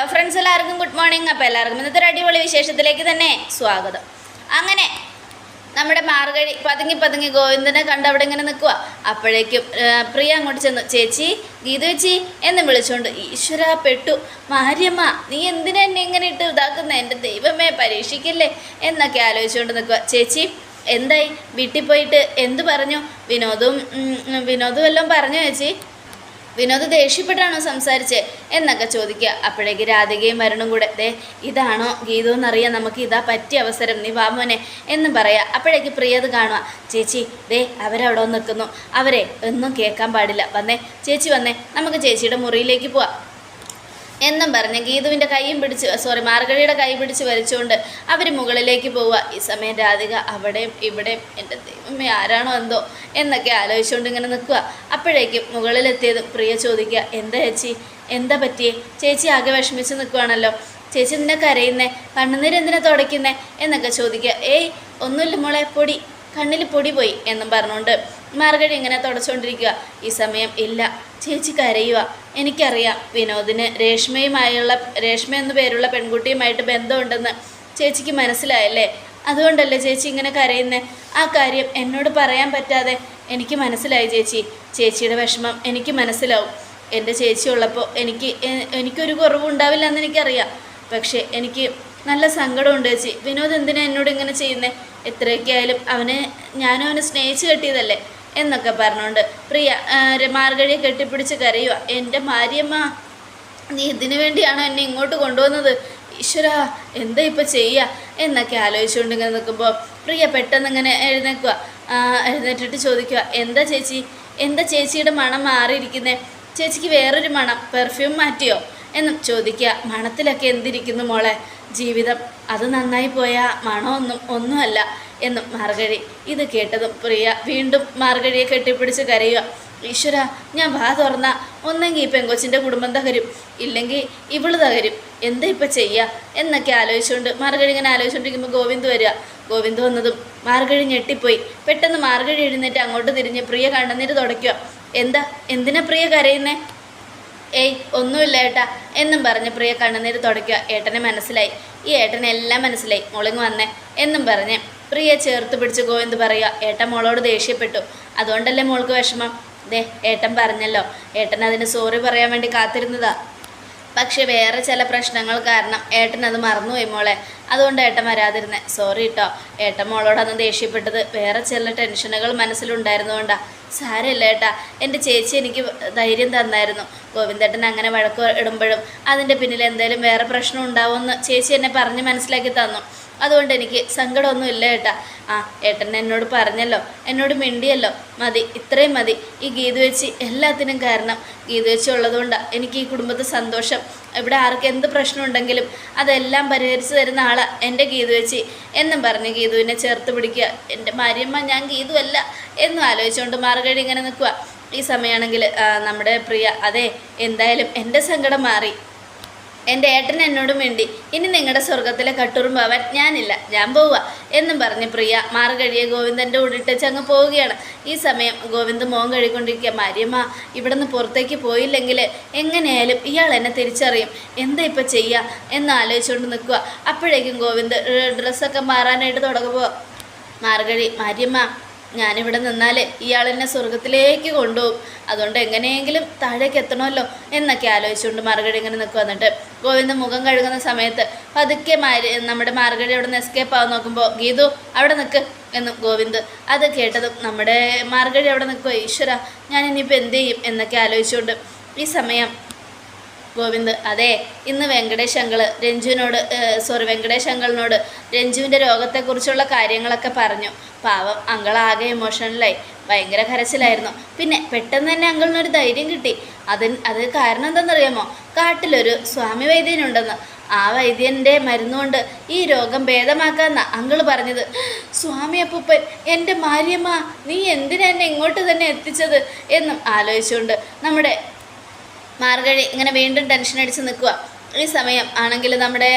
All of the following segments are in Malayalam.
ഫ്രണ്ട്സ് എല്ലാവർക്കും ഗുഡ് മോർണിംഗ് അപ്പോൾ എല്ലാവർക്കും ഇന്നത്തെ ഒരു അടിപൊളി വിശേഷത്തിലേക്ക് തന്നെ സ്വാഗതം. അങ്ങനെ നമ്മുടെ മാർഗഴി പതുങ്ങി പതുങ്ങി ഗോവിന്ദനെ കണ്ട് അവിടെ ഇങ്ങനെ നിൽക്കുക അപ്പോഴേക്കും പ്രിയ അങ്ങോട്ട് ചെന്നു. ചേച്ചി ഗീത വെച്ചി എന്ന് വിളിച്ചുകൊണ്ട് ഈശ്വര പെട്ടു. മാര്യമ്മ നീ എന്തിനാ എന്നെ ഇങ്ങനെ ഇട്ട് ഇതാക്കുന്ന? എന്റെ ദൈവമേ പരീക്ഷിക്കില്ലേ? എന്നൊക്കെ ആലോചിച്ചുകൊണ്ട് നിൽക്കുക ചേച്ചി എന്തായി? വീട്ടിൽ പോയിട്ട് എന്ത് പറഞ്ഞു? വിനോദവും വിനോദവും വിനോദും എല്ലാം പറഞ്ഞു ചേച്ചി. വിനോദ് ദേഷ്യപ്പെട്ടാണോ സംസാരിച്ച് എന്നൊക്കെ ചോദിക്കുക. അപ്പോഴേക്ക് രാധികയും വരണം കൂടെ ദേ ഇതാണോ? ഗീതു എന്നറിയാം നമുക്ക് ഇതാ പറ്റിയ അവസരം. നീ വാമോനെ എന്ന് പറയാം. അപ്പോഴേക്ക് പ്രിയത് കാണുക ചേച്ചി ദേ അവരവിടെ നിൽക്കുന്നു. അവരെ ഒന്നും കേൾക്കാൻ പാടില്ല. വന്നേ ചേച്ചി വന്നേ. നമുക്ക് ചേച്ചിയുടെ മുറിയിലേക്ക് പോവാം. എന്നും പറഞ്ഞ് ഗീതുവിന്റെ കൈയും പിടിച്ച് സോറി മാർഗഴിയുടെ കൈ പിടിച്ച് വലിച്ചുകൊണ്ട് അവർ മുകളിലേക്ക് പോവുക. ഈ സമയം രാധിക അവിടെയും ഇവിടെയും എന്റെ ദൈവമേ ആരാണോ എന്തോ? എന്നൊക്കെ ആലോചിച്ചുകൊണ്ട് ഇങ്ങനെ നിൽക്കുക. അപ്പോഴേക്കും മുകളിലെത്തിയതും പ്രിയ ചോദിക്കുക എന്താ ചേച്ചി? എന്താ പറ്റിയേ? ചേച്ചി ആകെ വിഷമിച്ച് നിൽക്കുവാണല്ലോ. ചേച്ചി നിന്നെ കരയുന്നേ? കണ്ണുനീര് എന്തിനാ തുടയ്ക്കുന്നേ? എന്നൊക്കെ ചോദിക്കുക ഏയ് ഒന്നുമില്ല മോളെ പൊടി കണ്ണിൽ പൊടി പോയി എന്നും പറഞ്ഞുകൊണ്ട് മാർഗഴി ഇങ്ങനെ തുടച്ചുകൊണ്ടിരിക്കുക. ഈ സമയം ഇല്ല. ചേച്ചി കരയുക. എനിക്കറിയാം വിനോദിന് രേഷ്മയുമായുള്ള രേഷ്മ എന്നു പേരുള്ള പെൺകുട്ടിയുമായിട്ട് ബന്ധമുണ്ടെന്ന് ചേച്ചിക്ക് മനസ്സിലായല്ലേ? അതുകൊണ്ടല്ലേ ചേച്ചി ഇങ്ങനെ കരയുന്നത് ആ കാര്യം എന്നോട് പറയാൻ പറ്റാതെ എനിക്ക് മനസ്സിലായി ചേച്ചി. ചേച്ചിയുടെ വിഷമം എനിക്ക് മനസ്സിലാവും. എന്റെ ചേച്ചി ഉള്ളപ്പോൾ എനിക്ക് എനിക്കൊരു കുറവുണ്ടാവില്ല എന്ന് എനിക്കറിയാം. പക്ഷേ എനിക്ക് നല്ല സങ്കടമുണ്ട് ചേച്ചി. വിനോദ് എന്തിനാ എന്നോട് ഇങ്ങനെ ചെയ്യുന്നത് എത്രയൊക്കെ ആയാലും അവനെ ഞാനും അവനെ സ്നേഹിച്ച് കെട്ടിയതല്ലേ? എന്നൊക്കെ പറഞ്ഞുകൊണ്ട് പ്രിയ മാർഗഴിയെ കെട്ടിപ്പിടിച്ച് കരയുക എന്റെ ഭാര്യമ്മ നീ ഇതിനു വേണ്ടിയാണോ എന്നെ ഇങ്ങോട്ട് കൊണ്ടുവന്നത്? ഈശ്വര എന്താ ഇപ്പം ചെയ്യുക എന്നൊക്കെ ആലോചിച്ചുകൊണ്ട് ഇങ്ങനെ നിൽക്കുമ്പോൾ പ്രിയ പെട്ടെന്ന് ഇങ്ങനെ എഴുന്നേക്കുക എഴുന്നേറ്റിട്ട് ചോദിക്കുക എന്താ ചേച്ചി? എന്താ ചേച്ചിയുടെ മണം മാറിയിരിക്കുന്നത് ചേച്ചിക്ക് വേറൊരു മണം പെർഫ്യൂം മാറ്റിയോ? എന്നും ചോദിക്കുക മണത്തിലൊക്കെ എന്തിരിക്കുന്നു മോളെ? ജീവിതം അത് നന്നായി പോയാൽ മണമൊന്നും ഒന്നുമല്ല. എന്നും മാർഗഴി. ഇത് കേട്ടതും പ്രിയ വീണ്ടും മാർഗഴിയെ കെട്ടിപ്പിടിച്ച് കരയുക. ഈശ്വര ഞാൻ വാ തുറന്ന. ഒന്നെങ്കിൽ ഈ പെങ്കൊച്ചിന്റെ കുടുംബം തകരും. ഇല്ലെങ്കിൽ ഇവൾ തകരും. എന്താ ഇപ്പം ചെയ്യുക എന്നൊക്കെ ആലോചിച്ചുകൊണ്ട് മാർഗഴി ഇങ്ങനെ ആലോചിച്ചുകൊണ്ടിരിക്കുമ്പോൾ ഗോവിന്ദ് വരിക. ഗോവിന്ദ് വന്നതും മാർഗഴി ഞെട്ടിപ്പോയി. പെട്ടെന്ന് മാർഗഴി എഴുന്നേറ്റ് അങ്ങോട്ട് തിരിഞ്ഞ് പ്രിയ കണ്ണുനീര് തുടയ്ക്കുക. എന്താ? എന്തിനാ പ്രിയ കരയുന്നേ? ഏയ് ഒന്നുമില്ല ഏട്ടാ. എന്നും പറഞ്ഞ് പ്രിയ കണ്ണുനീര് തുടയ്ക്കുക. ഏട്ടനെ മനസ്സിലായി. ഈ ഏട്ടനെ എല്ലാം മനസ്സിലായി. മുളങ്ങ് വന്നേ. എന്നും പറഞ്ഞ് പ്രിയ ചേർത്ത് പിടിച്ച് ഗോവിന്ദ് പറയുക. ഏട്ടൻ മോളോട് ദേഷ്യപ്പെട്ടു. അതുകൊണ്ടല്ലേ മോൾക്ക് വിഷമം? ദേ ഏട്ടൻ പറഞ്ഞല്ലോ. ഏട്ടൻ അതിന് സോറി പറയാൻ വേണ്ടി കാത്തിരുന്നതാ. പക്ഷെ വേറെ ചില പ്രശ്നങ്ങൾ കാരണം ഏട്ടൻ അത് മറന്നുപോയി മോളെ. അതുകൊണ്ട് ഏട്ടൻ വരാതിരുന്നേ. സോറി കേട്ടോ ഏട്ടൻ മോളോട് അന്ന് ദേഷ്യപ്പെട്ടത്. വേറെ ചില ടെൻഷനുകൾ മനസ്സിലുണ്ടായിരുന്നുകൊണ്ടാ സാരമില്ല ഏട്ടാ. എന്റെ ചേച്ചി എനിക്ക് ധൈര്യം തന്നായിരുന്നു. ഗോവിന്ദേട്ടൻ അങ്ങനെ വഴക്ക് ഇടുമ്പോഴും അതിന്റെ പിന്നിൽ എന്തെങ്കിലും വേറെ പ്രശ്നം ഉണ്ടാവുമെന്ന് ചേച്ചി എന്നെ പറഞ്ഞ് മനസ്സിലാക്കി തന്നു. അതുകൊണ്ട് എനിക്ക് സങ്കടമൊന്നും ഇല്ല ഏട്ടാ. ആ ഏട്ടൻ എന്നോട് പറഞ്ഞല്ലോ എന്നോട് മിണ്ടിയല്ലോ. മതി ഇത്രയും മതി. ഈ ഗീതു വെച്ച് എല്ലാത്തിനും കാരണം. ഗീതു വെച്ച് ഉള്ളതുകൊണ്ടാണ് എനിക്ക് ഈ കുടുംബത്തെ സന്തോഷം. ഇവിടെ ആർക്ക് എന്ത് പ്രശ്നമുണ്ടെങ്കിലും അതെല്ലാം പരിഹരിച്ചു തരുന്ന ആളാ എന്റെ ഗീതു വെച്ച്. എന്നും പറഞ്ഞ് ഗീതുവിനെ ചേർത്ത് പിടിക്കുക. എന്റെ മാര്യമ്മ ഞാൻ ഗീതുവല്ല എന്നും ആലോചിച്ചുകൊണ്ട് മാർഗഴി ഇങ്ങനെ നിൽക്കുക ഈ സമയമാണെങ്കിൽ നമ്മുടെ പ്രിയ അതെ എന്തായാലും എന്റെ സങ്കടം മാറി. എന്റെ ഏട്ടൻ എന്നോട് വേണ്ടി ഇനി നിങ്ങളുടെ സ്വർഗത്തിലെ കട്ടുറുമ്പാവാൻ ഞാനില്ല ഞാൻ പോവുക എന്നും പറഞ്ഞ് പ്രിയ മാർഗഴിയെ ഗോവിന്ദന്റെ ഉടിട്ടച്ച് അങ്ങ് പോവുകയാണ്. ഈ സമയം ഗോവിന്ദ് മോൻ കഴിക്കൊണ്ടിരിക്കുക മാര്യമ്മ ഇവിടെ നിന്ന് പുറത്തേക്ക് പോയില്ലെങ്കിൽ എങ്ങനെയായാലും ഇയാൾ എന്നെ തിരിച്ചറിയും. എന്താ ഇപ്പം ചെയ്യുക എന്ന് ആലോചിച്ചുകൊണ്ട് നിൽക്കുക. അപ്പോഴേക്കും ഗോവിന്ദ് ഡ്രസ്സൊക്കെ മാറാനായിട്ട് തുടങ്ങുമ്പോൾ മാർഗഴി മാര്യമ്മ ഞാനിവിടെ നിന്നാൽ ഇയാൾ എന്നെ സ്വർഗത്തിലേക്ക് കൊണ്ടുപോകും. അതുകൊണ്ട് എങ്ങനെയെങ്കിലും താഴേക്ക് എത്തണമല്ലോ എന്നൊക്കെ ആലോചിച്ചുകൊണ്ട് മാർഗഴി ഇങ്ങനെ നിൽക്കുക എന്നിട്ട് ഗോവിന്ദ മുഖം കഴുകുന്ന സമയത്ത് പതുക്കെ മാരി നമ്മുടെ മാർഗഴി അവിടെ നിന്ന് എസ്കേപ്പ് ആവാൻ നോക്കുമ്പോൾ ഗീതു അവിടെ നിൽക്ക് എന്നും ഗോവിന്ദ് അത് കേട്ടതും നമ്മുടെ മാർഗഴി അവിടെ നിൽക്കുക ഈശ്വര ഞാൻ ഇനിയിപ്പോൾ എന്ത് ചെയ്യും? എന്നൊക്കെ ആലോചിച്ചുകൊണ്ട് ഈ സമയം ഗോവിന്ദ്. അതെ ഇന്ന് വെങ്കടേഷ് അങ്കിൾ രഞ്ജുവിനോട് സോറി വെങ്കടേഷ് അങ്കിളിനോട് രഞ്ജുവിന്റെ രോഗത്തെക്കുറിച്ചുള്ള കാര്യങ്ങളൊക്കെ പറഞ്ഞു. പാവം അങ്കിൾ ആകെ ഇമോഷണലായി ഭയങ്കര കരച്ചിലായിരുന്നു. പിന്നെ പെട്ടെന്ന് തന്നെ അങ്കിളിനൊരു ധൈര്യം കിട്ടി. അതിന് അത് കാരണം എന്താണെന്നറിയാമോ? കാട്ടിലൊരു സ്വാമി വൈദ്യനുണ്ടെന്ന്. ആ വൈദ്യന്റെ മരുന്നുകൊണ്ട് ഈ രോഗം ഭേദമാക്കാന്ന അങ്കിൾ പറഞ്ഞത്. സ്വാമി അപ്പൂപ്പൻ എന്റെ മാര്യമ്മ നീ എന്തിനാ എന്നെ ഇങ്ങോട്ട് തന്നെ എത്തിച്ചത്? എന്നും ആലോചിച്ചുകൊണ്ട് നമ്മുടെ മാർഗഴി ഇങ്ങനെ വീണ്ടും ടെൻഷൻ അടിച്ച് നിൽക്കുക ഈ സമയം ആണെങ്കിൽ നമ്മുടെ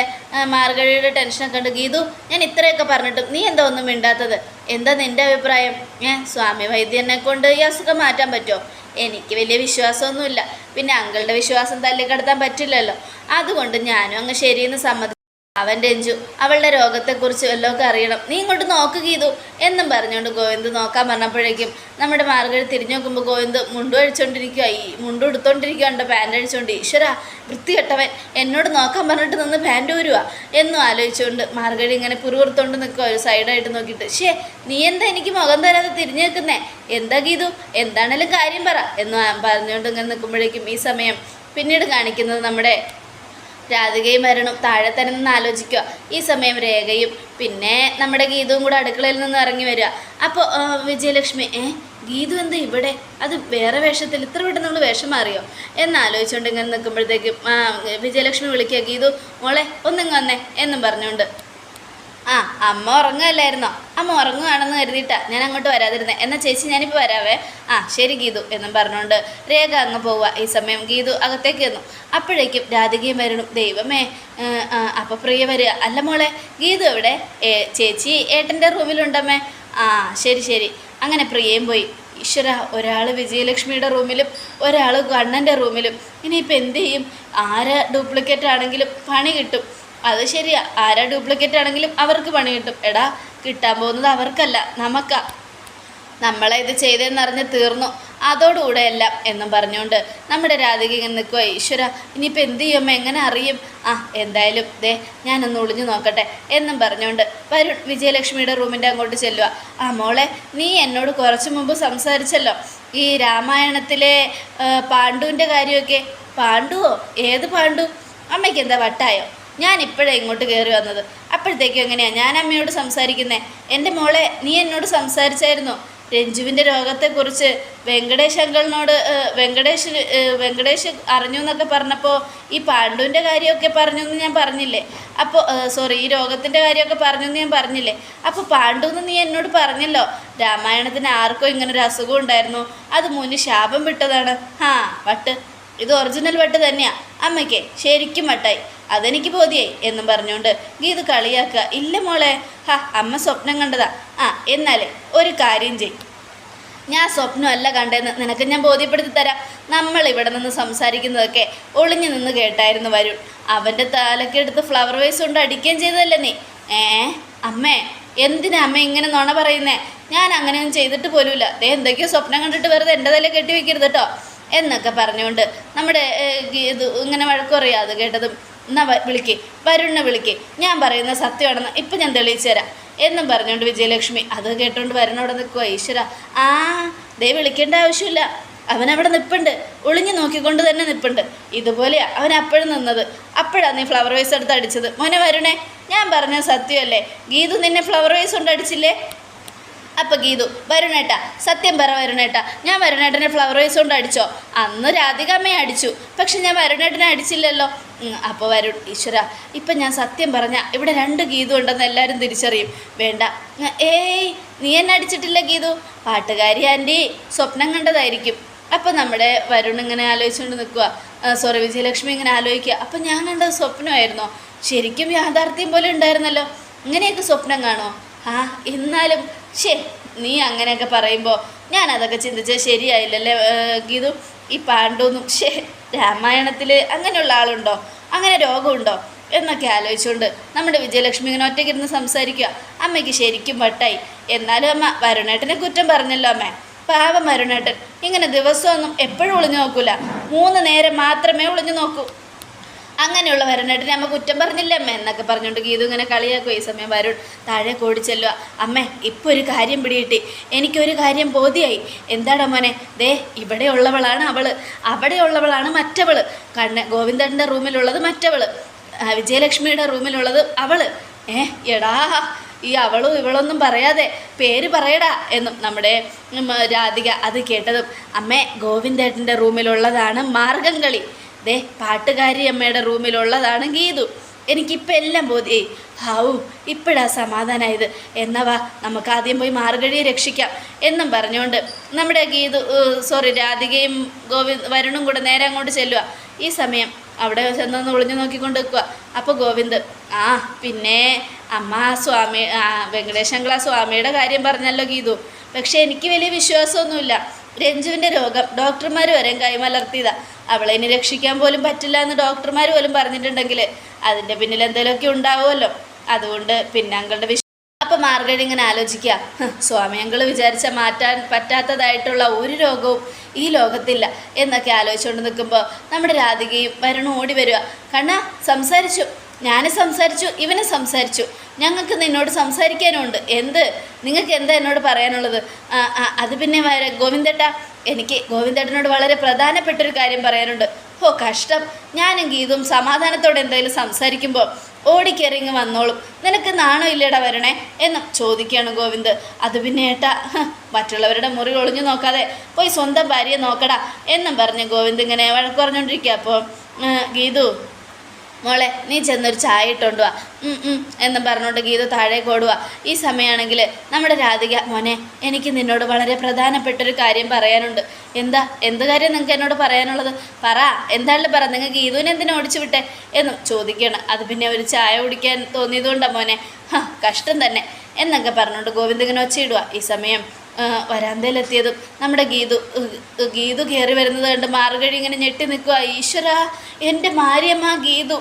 മാർഗഴിയുടെ ടെൻഷനൊക്കെ കണ്ട് ഗീതു ഞാൻ ഇത്രയൊക്കെ പറഞ്ഞിട്ടും നീ എന്താ ഒന്നും മിണ്ടാത്തത്? എന്താ നിന്റെ അഭിപ്രായം? ഏ സ്വാമി വൈദ്യനെ കൊണ്ട് ഈ അസുഖം മാറ്റാൻ പറ്റുമോ എനിക്ക് വലിയ വിശ്വാസമൊന്നുമില്ല. പിന്നെ അങ്കളുടെ വിശ്വാസം തല്ലിക്കടത്താൻ പറ്റില്ലല്ലോ. അതുകൊണ്ട് ഞാനും അങ്ങ് ശരിയെന്ന് സമ്മതി അവൻ രഞ്ജു അവളുടെ രോഗത്തെക്കുറിച്ച് വല്ലതൊക്കെ അറിയണം. നീ ഇങ്ങോട്ട് നോക്ക് ഗീതു എന്നും പറഞ്ഞുകൊണ്ട് ഗോവിന്ദ് നോക്കാൻ പറഞ്ഞപ്പോഴേക്കും നമ്മുടെ മാർഗരറ്റ് തിരിഞ്ഞു നോക്കുമ്പോൾ ഗോവിന്ദ് മുണ്ടു അഴിച്ചുകൊണ്ടിരിക്കുക ഈ മുണ്ടു എടുത്തോണ്ടിരിക്കുകയുണ്ട് പാന്റ് അഴിച്ചുകൊണ്ട് ഈശ്വര വൃത്തികെട്ടവൻ എന്നോട് നോക്കാൻ പറഞ്ഞിട്ട് നിന്ന് പാന്റ് ഊരുക എന്നും ആലോചിച്ചുകൊണ്ട് മാർഗരറ്റ് ഇങ്ങനെ പുറുപുറത്തോണ്ട് നിൽക്കുക ഒരു സൈഡായിട്ട് നോക്കിയിട്ട്. ഷേ നീ എന്താ എനിക്ക് മുഖം തരാതെ തിരിഞ്ഞു നിൽക്കുന്നേ? എന്താ ഗീതു? എന്താണേലും കാര്യം പറ എന്ന് പറഞ്ഞുകൊണ്ട് ഇങ്ങനെ നിൽക്കുമ്പോഴേക്കും ഈ സമയം പിന്നീട് കാണിക്കുന്നത് നമ്മുടെ രാധികയും വരണം താഴെ തന്നെ നിന്ന് ആലോചിക്കുക. ഈ സമയം രേഖയും പിന്നെ നമ്മുടെ ഗീതവും കൂടെ അടുക്കളയിൽ നിന്ന് ഇറങ്ങി വരിക. അപ്പോൾ വിജയലക്ഷ്മി ഏ ഗീതു എന്താ ഇവിടെ? അത് വേറെ വേഷത്തിൽ ഇത്ര പെട്ടെന്ന് നമ്മൾ വേഷം മാറിയോ? എന്നാലോചിച്ചുകൊണ്ട് ഇങ്ങനെ നിൽക്കുമ്പോഴത്തേക്കും വിജയലക്ഷ്മി വിളിക്കുക ഗീതു മോളെ ഒന്നിങ്ങ് വന്നേ എന്നും പറഞ്ഞുകൊണ്ട് ആ അമ്മ ഉറങ്ങുമല്ലായിരുന്നോ അമ്മ ഉറങ്ങുകയാണെന്ന് കരുതിയിട്ടാ ഞാൻ അങ്ങോട്ട് വരാതിരുന്നേ. എന്നാൽ ചേച്ചി ഞാനിപ്പോൾ വരാവേ. ആ ശരി ഗീതു എന്നും പറഞ്ഞുകൊണ്ട് രേഖ അങ്ങ് പോവുക ഈ സമയം ഗീതു അകത്തേക്ക് വന്നു. അപ്പോഴേക്കും രാധികയും വരണം ദൈവമേ അപ്പോൾ പ്രിയ വരിക. അല്ല മോളെ ഗീതു എവിടെ? ചേച്ചി ഏട്ടന്റെ റൂമിലുണ്ടമ്മേ. ആ ശരി ശരി. അങ്ങനെ പ്രിയയും പോയി. ഈശ്വര ഒരാൾ വിജയലക്ഷ്മിയുടെ റൂമിലും ഒരാൾ കണ്ണന്റെ റൂമിലും. ഇനിയിപ്പോൾ എന്ത് ചെയ്യും? ആര് ഡ്യൂപ്ലിക്കേറ്റ് ആണെങ്കിലും പണി കിട്ടും. അത് ശരിയാ ആരാ ഡ്യൂപ്ലിക്കേറ്റ് ആണെങ്കിലും അവർക്ക് പണി കിട്ടും. എടാ കിട്ടാൻ പോകുന്നത് അവർക്കല്ല നമുക്കാ. നമ്മളെ ഇത് ചെയ്തെന്നറിഞ്ഞ് തീർന്നു. അതോടുകൂടെ എല്ലാം എന്നും പറഞ്ഞുകൊണ്ട് നമ്മുടെ രാധിക ഇങ്ങനെ നിൽക്കുക ഈശ്വര ഇനിയിപ്പോൾ എന്ത് ചെയ്യുമ്പോൾ എങ്ങനെ അറിയും? ആ എന്തായാലും ദേ ഞാനൊന്ന് ഒളിഞ്ഞു നോക്കട്ടെ എന്നും പറഞ്ഞുകൊണ്ട് വരുൺ വിജയലക്ഷ്മിയുടെ റൂമിന്റെ അങ്ങോട്ട് ചെല്ലുക ആ മോളെ നീ എന്നോട് കുറച്ച് മുമ്പ് സംസാരിച്ചല്ലോ. ഈ രാമായണത്തിലെ പാണ്ഡുവിന്റെ കാര്യമൊക്കെ. പാണ്ഡുവോ? ഏത് പാണ്ഡു? അമ്മയ്ക്ക് എന്താ വട്ടായോ? ഞാൻ ഇപ്പോഴാണ് ഇങ്ങോട്ട് കയറി വന്നത്. അപ്പോഴത്തേക്കും എങ്ങനെയാണ് ഞാൻ അമ്മയോട് സംസാരിക്കുന്നത് എന്റെ മോളെ നീ എന്നോട് സംസാരിച്ചായിരുന്നു? രഞ്ജുവിന്റെ രോഗത്തെക്കുറിച്ച് വെങ്കടേഷ് അങ്കിളിനോട് വെങ്കടേഷ് വെങ്കടേഷ് അറിഞ്ഞു എന്നൊക്കെ പറഞ്ഞപ്പോൾ ഈ പാണ്ഡുവിന്റെ കാര്യമൊക്കെ പറഞ്ഞു എന്ന് ഞാൻ പറഞ്ഞില്ലേ? അപ്പോൾ സോറി ഈ രോഗത്തിന്റെ കാര്യമൊക്കെ പറഞ്ഞു എന്ന് ഞാൻ പറഞ്ഞില്ലേ? അപ്പോൾ പാണ്ഡു എന്ന് നീ എന്നോട് പറഞ്ഞല്ലോ രാമായണത്തിന് ആർക്കോ ഇങ്ങനൊരു അസുഖം ഉണ്ടായിരുന്നു. അത് മുന്നിൽ ശാപം വിട്ടതാണ്. ഹാ വട്ട്. ഇത് ഒറിജിനൽ വട്ട് തന്നെയാ. അമ്മയ്ക്ക് ശരിക്കും വട്ടായി. അതെനിക്ക് ബോധ്യായി എന്നും പറഞ്ഞുകൊണ്ട് ഗീത് കളിയാക്കുക. ഇല്ല മോളെ. ഹാ അമ്മ സ്വപ്നം കണ്ടതാ. ആ എന്നാലേ ഒരു കാര്യം ചെയ്. ഞാൻ സ്വപ്നമല്ല കണ്ടതെന്ന് നിനക്ക് ഞാൻ ബോധ്യപ്പെടുത്തി തരാം. നമ്മൾ ഇവിടെ നിന്ന് സംസാരിക്കുന്നതൊക്കെ ഒളിഞ്ഞു നിന്ന് കേട്ടായിരുന്നു വരുൺ. അവന്റെ തലക്കെടുത്ത് ഫ്ലവർ വേസ് കൊണ്ട് അടിക്കുകയും ചെയ്തതല്ലേ നീ? ഏ അമ്മേ എന്തിനാ അമ്മ ഇങ്ങനെ നുണ പറയുന്നേ? ഞാൻ അങ്ങനെയൊന്നും ചെയ്തിട്ട് പോലുമില്ല. ദേ എന്തൊക്കെയോ സ്വപ്നം കണ്ടിട്ട് വെറുതെ എന്റെ തല കെട്ടി വെക്കരുത് കേട്ടോ. എന്നൊക്കെ പറഞ്ഞുകൊണ്ട് നമ്മുടെ ഇത് ഇങ്ങനെ വഴക്ക് പറയുക. അത് കേട്ടതും എന്നാ വിളിക്ക്. വരുണ്ണ വിളിക്ക്. ഞാൻ പറയുന്ന സത്യമാണെന്ന് ഇപ്പം ഞാൻ തെളിയിച്ചു തരാം. എന്നും പറഞ്ഞുകൊണ്ട് വിജയലക്ഷ്മി അത് കേട്ടോണ്ട് വരണവിടെ നിൽക്കുക ഈശ്വര. ആ ദേ വിളിക്കേണ്ട ആവശ്യമില്ല. അവനവിടെ നിൽപ്പുണ്ട് ഒളിഞ്ഞു നോക്കിക്കൊണ്ട് തന്നെ നിൽപ്പുണ്ട് ഇതുപോലെയാ അവൻ അപ്പോഴും നിന്നത്. അപ്പോഴാണ് നീ ഫ്ലവർ വൈസ് എടുത്ത് അടിച്ചത്. മോനെ വരുണേ ഞാൻ പറഞ്ഞ സത്യമല്ലേ? ഗീതു നിന്നെ ഫ്ലവർ വൈസ് കൊണ്ട് അടിച്ചില്ലേ? അപ്പം ഗീതു വരുണേട്ട സത്യം പറ വരുണേട്ട. ഞാൻ വരുണേട്ടനെ ഫ്ലവർ വൈസ് കൊണ്ട് അടിച്ചോ? അന്ന് രാധികമ്മയെ അടിച്ചു. പക്ഷെ ഞാൻ വരുണേട്ടനെ അടിച്ചില്ലല്ലോ. അപ്പോൾ വരുൺ ഈശ്വര ഇപ്പം ഞാൻ സത്യം പറഞ്ഞ ഇവിടെ രണ്ട് ഗീതു ഉണ്ടെന്ന് എല്ലാവരും തിരിച്ചറിയും. വേണ്ട. ഏയ് നീ എന്നെ അടിച്ചിട്ടില്ല ഗീതു? പാട്ടുകാരി ആന്റി സ്വപ്നം കണ്ടതായിരിക്കും. അപ്പം നമ്മുടെ വരുൺ ഇങ്ങനെ ആലോചിച്ചുകൊണ്ട് നിൽക്കുക സോറി വിജയലക്ഷ്മി ഇങ്ങനെ ആലോചിക്കുക. അപ്പം ഞാൻ കണ്ടത് സ്വപ്നമായിരുന്നോ. ശരിക്കും യാഥാർത്ഥ്യം പോലെ ഉണ്ടായിരുന്നല്ലോ. ഇങ്ങനെയൊക്കെ സ്വപ്നം കാണോ? ആ എന്നാലും ശേ നീ അങ്ങനെയൊക്കെ പറയുമ്പോൾ ഞാൻ അതൊക്കെ ശരിയായില്ലല്ലേ ഗീതു? ഈ പാണ്ഡുവൊന്നും ശേ രാമായണത്തിൽ അങ്ങനെയുള്ള ആളുണ്ടോ? അങ്ങനെ രോഗമുണ്ടോ? എന്നൊക്കെ ആലോചിച്ചുകൊണ്ട് നമ്മുടെ വിജയലക്ഷ്മി ഇങ്ങനെ ഒറ്റയ്ക്കിരുന്ന് സംസാരിക്കുക. അമ്മയ്ക്ക് ശരിക്കും വട്ടായി. എന്നാലും അമ്മ വരുണേട്ടനെ കുറ്റം പറഞ്ഞല്ലോ അമ്മേ. പാവം വരുണേട്ടൻ. ഇങ്ങനെ ദിവസമൊന്നും എപ്പോഴും ഒളിഞ്ഞു നോക്കൂല. മൂന്ന് നേരം മാത്രമേ ഒളിഞ്ഞു നോക്കൂ. അങ്ങനെയുള്ള വരണേട്ടിനെ അമ്മ കുറ്റം പറഞ്ഞില്ലേ അമ്മ? എന്നൊക്കെ പറഞ്ഞുകൊണ്ട് ഗീതു ഇങ്ങനെ കളിയാക്കും. ഈ സമയം വരൂ താഴെ കൂടി ചെല്ലുക. അമ്മ ഇപ്പോൾ ഒരു കാര്യം പിടികിട്ടി. എനിക്കൊരു കാര്യം ബോധ്യായി. എന്താടാ മോനെ? ദേ ഇവിടെയുള്ളവളാണ് അവൾ. അവിടെ ഉള്ളവളാണ് മറ്റവൾ. കണ്ണ ഗോവിന്ദന്റെ റൂമിലുള്ളത് മറ്റവൾ. വിജയലക്ഷ്മിയുടെ റൂമിലുള്ളത് അവൾ. ഏ എടാ ഈ അവളും ഇവളൊന്നും പറയാതെ പേര് പറയടാ എന്നും നമ്മുടെ രാധിക അത് കേട്ടതും. അമ്മേ ഗോവിന്ദേട്ടന്റെ റൂമിലുള്ളതാണ് മാർഗം കളി ദേ പാട്ടുകാരി അമ്മയുടെ റൂമിലുള്ളതാണ് ഗീതു. എനിക്കിപ്പോൾ എല്ലാം ബോധ്യേ. ഹാവു ഇപ്പോഴാ സമാധാനമായത് എന്നവാ നമുക്ക് ആദ്യം പോയി മാർഗഴിയെ രക്ഷിക്കാം എന്നും പറഞ്ഞുകൊണ്ട് നമ്മുടെ ഗീതു സോറി രാധികയും ഗോവിന്ദ് വരുണും കൂടെ നേരെ അങ്ങോട്ട് ചെല്ലുക ഈ സമയം അവിടെ ചെന്നൊന്ന് ഒളിഞ്ഞു നോക്കിക്കൊണ്ട് നിൽക്കുക അപ്പോൾ ഗോവിന്ദ് ആ പിന്നെ അമ്മ സ്വാമി വെങ്കടേശങ്കള സ്വാമിയുടെ കാര്യം പറഞ്ഞല്ലോ ഗീതു. പക്ഷേ എനിക്ക് വലിയ വിശ്വാസമൊന്നുമില്ല. രഞ്ജുവിന്റെ രോഗം. ഡോക്ടർമാർ വരെ കൈമലർത്തിയതാ. അവളെ ഇനി രക്ഷിക്കാൻ പോലും പറ്റില്ല എന്ന് ഡോക്ടർമാർ പോലും പറഞ്ഞിട്ടുണ്ടെങ്കിൽ അതിന്റെ പിന്നിൽ എന്തെങ്കിലുമൊക്കെ ഉണ്ടാവുമല്ലോ. അതുകൊണ്ട് പിന്നെ അങ്കളുടെ വിഷയം അപ്പം മാർഗരറ്റ് ഇങ്ങനെ ആലോചിക്കുക "ഹ്, സ്വാമി അങ്കിൾ വിചാരിച്ച മാറ്റാൻ പറ്റാത്തതായിട്ടുള്ള ഒരു രോഗവും ഈ ലോകത്തില്ല എന്നൊക്കെ ആലോചിച്ചുകൊണ്ട് നിൽക്കുമ്പോൾ നമ്മുടെ രാധികയും വരണം ഓടി വരിക. കണ്ണാ സംസാരിച്ചു. ഞാൻ സംസാരിച്ചു ഇവന് സംസാരിച്ചു. ഞങ്ങൾക്ക് നിന്നോട് സംസാരിക്കാനുണ്ട്. എന്ത്? നിങ്ങൾക്ക് എന്താ എന്നോട് പറയാനുള്ളത്? അത് പിന്നെ വരെ ഗോവിന്ദേട്ടാ എനിക്ക് ഗോവിന്ദേട്ടനോട് വളരെ പ്രധാനപ്പെട്ടൊരു കാര്യം പറയാനുണ്ട്. ഓ കഷ്ടം. ഞാനും ഗീതും സമാധാനത്തോടെ എന്തായാലും സംസാരിക്കുമ്പോൾ ഓടിക്കറിങ്ങ് വന്നോളും. നിനക്ക് നാണോ ഇല്ലടാ വരണേ എന്ന് ചോദിക്കുകയാണ് ഗോവിന്ദ്. അത് പിന്നെ ഏട്ടാ മറ്റുള്ളവരുടെ മുറി ഒളിഞ്ഞു നോക്കാതെ പോയി സ്വന്തം ഭാര്യയെ നോക്കടാ എന്നും പറഞ്ഞ് ഗോവിന്ദ് ഇങ്ങനെ വഴക്ക് പറഞ്ഞുകൊണ്ടിരിക്കുക അപ്പോൾ ഗീതു മോളെ നീ ചെന്നൊരു ചായ ഇട്ടോണ്ട് വാ. എന്നും പറഞ്ഞുകൊണ്ട് ഗീത താഴേക്ക് ഓടുക ഈ സമയമാണെങ്കിൽ നമ്മുടെ രാധിക മോനെ എനിക്ക് നിന്നോട് വളരെ പ്രധാനപ്പെട്ടൊരു കാര്യം പറയാനുണ്ട്. എന്താ? എന്ത് കാര്യം നിങ്ങൾക്ക് എന്നോട് പറയാനുള്ളത്? പറ. എന്തായാലും പറ? നിങ്ങൾ ഗീതുവിനെ എന്തിനാ ഓടിച്ചു വിട്ടെ? എന്നും ചോദിക്കണം. അത് പിന്നെ ഒരു ചായ കുടിക്കാൻ തോന്നിയതുകൊണ്ടാണ് മോനെ. ഹാ കഷ്ടം തന്നെ. എന്നൊക്കെ പറഞ്ഞുകൊണ്ട് ഗോവിന്ദ് ഇങ്ങനെ ഒച്ചയിടുക ഈ സമയം വരാന്തയിലെത്തിയതും നമ്മുടെ ഗീതു ഗീതു കയറി വരുന്നത് കണ്ട് മാർഗഴി ഇങ്ങനെ ഞെട്ടി നിൽക്കുക ഈശ്വര എന്റെ മാരിയമ്മ ഗീതു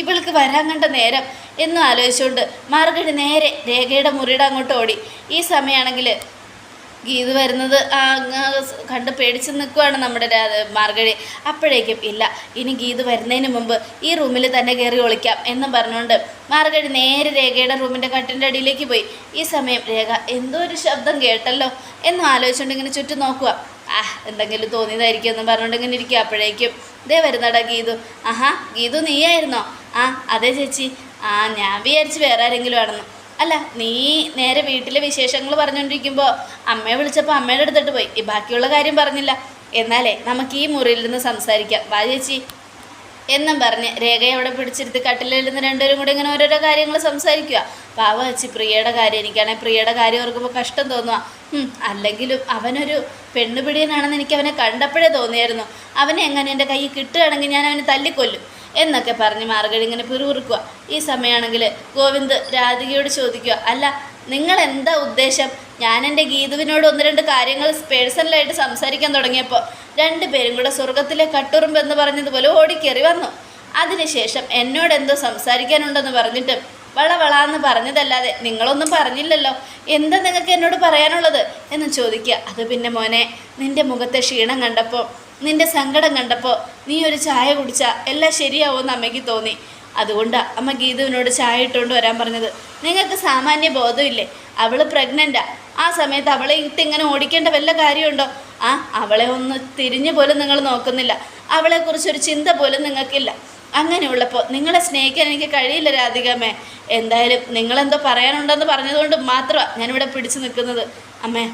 ഇവൾക്ക് വരാൻ കണ്ട നേരം. എന്നും ആലോചിച്ചുകൊണ്ട് മാർഗഴി നേരെ രേഖയുടെ മുറിയുടെ അങ്ങോട്ട് ഓടി. ഈ സമയമാണെങ്കിൽ ഗീത് വരുന്നത് ആ, കണ്ട് പേടിച്ച് നിൽക്കുവാണ് നമ്മുടെ മാർഗഴി. അപ്പോഴേക്കും ഇല്ല ഇനി ഗീത് വരുന്നതിന് മുമ്പ് ഈ റൂമിൽ തന്നെ കയറി ഒളിക്കാം എന്നും പറഞ്ഞുകൊണ്ട് മാർഗഴി നേരെ രേഖയുടെ റൂമിന്റെ കട്ടിന്റെ അടിയിലേക്ക് പോയി. ഈ സമയം രേഖ എന്തോ ഒരു ശബ്ദം കേട്ടല്ലോ എന്ന് ആലോചിച്ചുകൊണ്ട് ഇങ്ങനെ ചുറ്റും നോക്കുക. ആ എന്തെങ്കിലും തോന്നിയതായിരിക്കും എന്നും പറഞ്ഞുകൊണ്ട് ഇങ്ങനെ ഇരിക്കുക. അപ്പോഴേക്കും ഇതേ വരുന്നടാ ഗീതു. ആഹാ ഗീതു നീയായിരുന്നോ? ആ അതെ ചേച്ചി. ആ ഞാൻ വിചാരിച്ച് വേറെ ആരെങ്കിലും ആണെന്ന്. അല്ല നീ നേരെ വീട്ടിലെ വിശേഷങ്ങൾ പറഞ്ഞുകൊണ്ടിരിക്കുമ്പോൾ അമ്മയെ വിളിച്ചപ്പോൾ അമ്മയുടെ അടുത്തിട്ട് പോയി. ഈ ബാക്കിയുള്ള കാര്യം പറഞ്ഞില്ല. എന്നാലേ നമുക്ക് ഈ മുറിയിൽ നിന്ന് സംസാരിക്കാം. വാ ചേച്ചി. എന്നും പറഞ്ഞ് രേഖയെ അവിടെ പിടിച്ചിരുത്തി കട്ടിലിരുന്ന് രണ്ടുപേരും കൂടി ഇങ്ങനെ ഓരോരോ കാര്യങ്ങൾ സംസാരിക്കുക പാവ വെച്ച് പ്രിയയുടെ കാര്യം. എനിക്കാണെങ്കിൽ പ്രിയയുടെ കാര്യം ഓർക്കുമ്പോൾ കഷ്ടം തോന്നുക അല്ലെങ്കിലും അവനൊരു പെണ്ണുപിടിയനാണെന്ന് എനിക്ക് അവനെ കണ്ടപ്പോഴേ തോന്നിയായിരുന്നു. അവനെ എങ്ങനെ എന്റെ കയ്യിൽ കിട്ടുകയാണെങ്കിൽ ഞാൻ അവനെ തല്ലിക്കൊല്ലും. എന്നൊക്കെ പറഞ്ഞ് മാർഗഴി ഇങ്ങനെ പിറുപിറുക്കുക. ഈ സമയമാണെങ്കിൽ ഗോവിന്ദ് രാധികയോട് ചോദിക്കുക അല്ല നിങ്ങൾ എന്താ ഉദ്ദേശം? ഞാൻ എന്റെ ഗീതുവിനോട് ഒന്ന് രണ്ട് കാര്യങ്ങൾ പേഴ്സണലായിട്ട് സംസാരിക്കാൻ തുടങ്ങിയപ്പോൾ രണ്ടുപേരും കൂടെ സ്വർഗത്തിലെ കട്ടുറുമ്പ് എന്ന് പറഞ്ഞതുപോലെ ഓടിക്കേറി വന്നു. അതിനുശേഷം എന്നോട് എന്തോ സംസാരിക്കാനുണ്ടെന്ന് പറഞ്ഞിട്ട് വള എന്ന് പറഞ്ഞതല്ലാതെ നിങ്ങളൊന്നും പറഞ്ഞില്ലല്ലോ. എന്താ നിങ്ങൾക്ക് എന്നോട് പറയാനുള്ളത്? എന്ന് ചോദിക്കുക. അത് പിന്നെ മോനെ നിന്റെ മുഖത്തെ ക്ഷീണം കണ്ടപ്പോൾ നിന്റെ സങ്കടം കണ്ടപ്പോൾ നീ ഒരു ചായ കുടിച്ചാൽ എല്ലാം ശരിയാവുമെന്ന് അമ്മയ്ക്ക് തോന്നി. അതുകൊണ്ടാണ് അമ്മ ഗീതുവിനോട് ചായ ഇട്ടുകൊണ്ട് വരാൻ പറഞ്ഞത്. നിങ്ങൾക്ക് സാമാന്യ ബോധമില്ലേ? അവൾ പ്രഗ്നന്റാ ആ സമയത്ത് അവളെ ഇട്ട് ഇങ്ങനെ ഓടിക്കേണ്ട വല്ല കാര്യമുണ്ടോ? ആ അവളെ ഒന്ന് തിരിഞ്ഞു പോലും നിങ്ങൾ നോക്കുന്നില്ല. അവളെക്കുറിച്ചൊരു ചിന്ത പോലും നിങ്ങൾക്കില്ല. അങ്ങനെയുള്ളപ്പോൾ നിങ്ങളെ സ്നേഹിക്കാൻ എനിക്ക് കഴിയില്ല രാധികമ്മേ എന്തായാലും നിങ്ങളെന്തോ പറയാനുണ്ടെന്ന് പറഞ്ഞതുകൊണ്ട് മാത്രമാണ് ഞാനിവിടെ പിടിച്ചു നിൽക്കുന്നത്. അമ്മേ.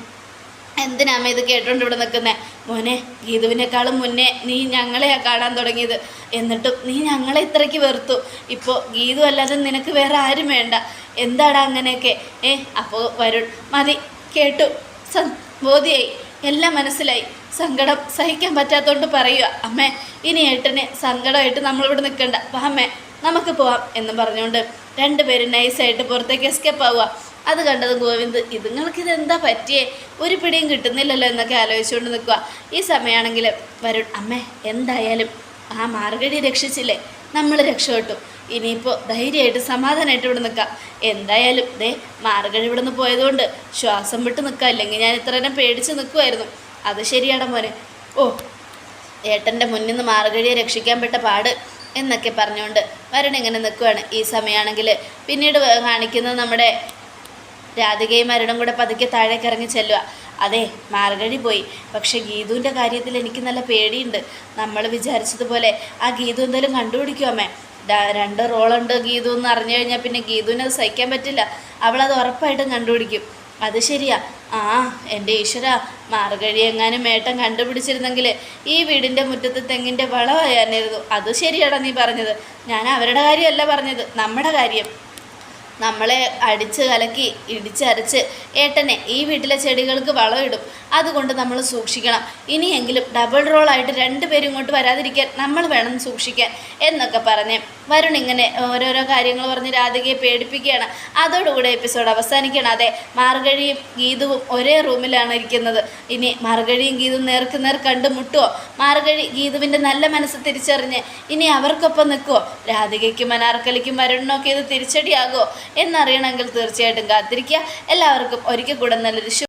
എന്തിനാ അമ്മ ഇത് കേട്ടോണ്ട് ഇവിടെ നിൽക്കുന്നേ മോനെ ഗീതുവിനേക്കാളും മുന്നേ നീ ഞങ്ങളെയാ കാണാൻ തുടങ്ങിയത്. എന്നിട്ടും നീ ഞങ്ങളെ ഇത്രയ്ക്ക് വെറുത്തു. ഇപ്പോൾ ഗീതു അല്ലാതെ നിനക്ക് വേറെ ആരും വേണ്ട. എന്താടാ അങ്ങനെയൊക്കെ? ഏ അപ്പോൾ വരുൺ മതി. കേട്ടു. സ ബോധിയായി. എല്ലാം മനസ്സിലായി. സങ്കടം സഹിക്കാൻ പറ്റാത്തതുകൊണ്ട് പറയുക അമ്മേ ഇനി ഏട്ടനെ സങ്കടമായിട്ട് നമ്മളിവിടെ നിൽക്കണ്ട അപ്പം അമ്മേ നമുക്ക് പോവാം എന്ന് പറഞ്ഞുകൊണ്ട് രണ്ടുപേരും നൈസായിട്ട് പുറത്തേക്ക് എസ്കേപ്പ് ആവുക അത് കണ്ടത് ഗോവിന്ദ് ഇതുങ്ങൾക്ക് ഇതെന്താ പറ്റിയേ? ഒരു പിടിയും കിട്ടുന്നില്ലല്ലോ എന്നൊക്കെ ആലോചിച്ചുകൊണ്ട് നിൽക്കുക ഈ സമയമാണെങ്കിൽ വരുൺ അമ്മേ എന്തായാലും ആ മാർഗടി രക്ഷിച്ചില്ലേ? നമ്മൾ രക്ഷപ്പെട്ടു. ഇനിയിപ്പോൾ ധൈര്യമായിട്ട് സമാധാനമായിട്ട് ഇവിടെ നിൽക്കാം. എന്തായാലും ദേ മാർഗഴി ഇവിടെ നിന്ന് പോയതുകൊണ്ട് ശ്വാസം വിട്ട് നിൽക്കാം. അല്ലെങ്കിൽ ഞാൻ ഇത്ര നേരം പേടിച്ച് നിൽക്കുമായിരുന്നു അത് ശരിയാണ് മോനെ. ഓ ഏട്ടന്റെ മുന്നിൽ നിന്ന് മാർഗഴിയെ രക്ഷിക്കാൻ പെട്ട പാട് എന്നൊക്കെ പറഞ്ഞുകൊണ്ട് വരുൺ ഇങ്ങനെ നിൽക്കുവാണ്. ഈ സമയമാണെങ്കിൽ പിന്നീട് കാണിക്കുന്നത് നമ്മുടെ രാധികയും മരണം കൂടെ പതുക്കെ താഴേക്ക് ഇറങ്ങി ചെല്ലുക അതെ മാർഗഴി പോയി. പക്ഷെ ഗീതുവിന്റെ കാര്യത്തിൽ എനിക്ക് നല്ല പേടിയുണ്ട്. നമ്മൾ വിചാരിച്ചതുപോലെ ആ ഗീതു എന്തായാലും കണ്ടുപിടിക്കും അമ്മേ? രണ്ട് റോളുണ്ട് ഗീതു എന്ന് അറിഞ്ഞു കഴിഞ്ഞാൽ പിന്നെ ഗീതുവിന് അത് സഹിക്കാൻ പറ്റില്ല. അവളത് ഉറപ്പായിട്ടും കണ്ടുപിടിക്കും. അത് ശരിയാ. ആ എന്റെ ഈശ്വര മാർഗഴി എങ്ങാനും മേട്ടം കണ്ടുപിടിച്ചിരുന്നെങ്കിൽ ഈ വീടിന്റെ മുറ്റത്ത് തെങ്ങിന്റെ വളമായിരുന്നു അത് ശരിയാടാ നീ പറഞ്ഞത്. ഞാൻ അവരുടെ കാര്യമല്ല പറഞ്ഞത്. നമ്മുടെ കാര്യം. നമ്മളെ അടിച്ച് കലക്കി ഇടിച്ചരച്ച് ഏട്ടനെ ഈ വീട്ടിലെ ചെടികൾക്ക് വളമിടും അതുകൊണ്ട് നമ്മൾ സൂക്ഷിക്കണം. ഇനിയെങ്കിലും ഡബിൾ റോളായിട്ട് രണ്ടുപേരും ഇങ്ങോട്ട് വരാതിരിക്കാൻ നമ്മൾ വേണം സൂക്ഷിക്കാൻ എന്നൊക്കെ പറഞ്ഞ് വരുൺ ഇങ്ങനെ ഓരോരോ കാര്യങ്ങൾ പറഞ്ഞ് രാധികയെ പേടിപ്പിക്കുകയാണ്. അതോടുകൂടെ എപ്പിസോഡ് അവസാനിക്കുകയാണ്. അതെ മാർഗഴിയും ഗീതുവും ഒരേ റൂമിലാണ് ഇരിക്കുന്നത്. ഇനി മാർഗഴിയും ഗീതും നേർക്ക് നേർ കണ്ടുമുട്ടുമോ മാർഗഴി ഗീതുവിന്റെ നല്ല മനസ്സ് തിരിച്ചറിഞ്ഞ് ഇനി അവർക്കൊപ്പം നിൽക്കുമോ രാധികയ്ക്കും അനാർക്കലിക്കും വരുണിനൊക്കെ ഇത് തിരിച്ചടിയാകുമോ എന്നറിയണമെങ്കിൽ തീർച്ചയായിട്ടും കാത്തിരിക്കുക. എല്ലാവർക്കും ഒരിക്കൽ കൂടെ നല്ലൊരു